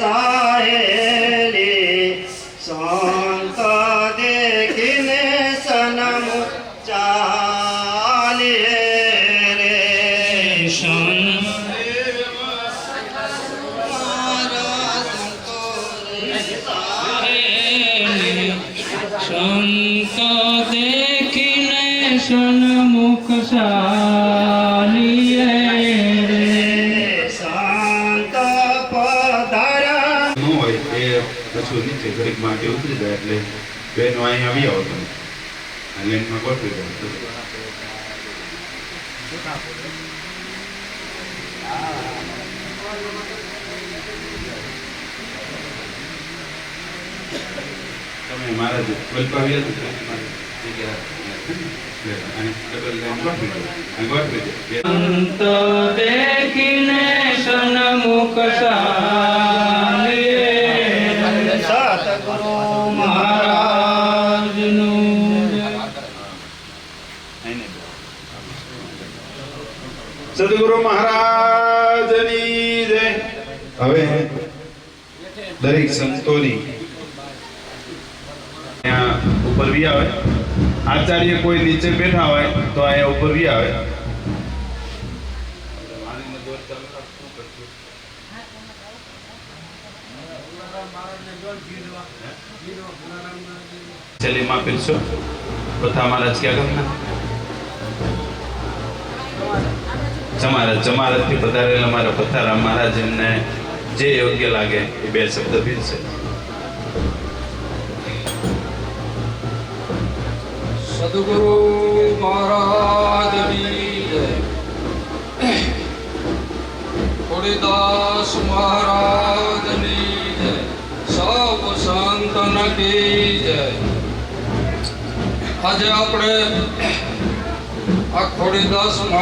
সাহেলি সন্ত দেখিলে সনম চালিয়ে রে সন্ত দেখিলে সনম હોય એ પછી નીચે ઘડીક માટે ઉતરી જાય એટલે બેનો અહીં આવી આવો તમે. લેન્ડમાં ગોઠવી જાય તમે મારા જે ટ્વેલ્થ આવી હતું દો. દો. સાલીએ સદગુરુ મહારાજની જય હવે દરેક સંતોની ઉપર વી આવે આચાર્ય કોઈ નીચે બેઠા હોય તો અહીંયા ઉપર વી આવે છેલ્લી માપેલ છો પ્રથા મારા ક્યાં ગામના જમારત જમારતથી પધારેલા મારા પથારા મહારાજ એમને જે યોગ્ય લાગે એ બે શબ્દ પીરશે સદગુરુ મહારાજ જય. ખોડીદાસ મહારાજની સૌ સંતન કી જય. આજે આપણે આ ખોડીદાસ મહા-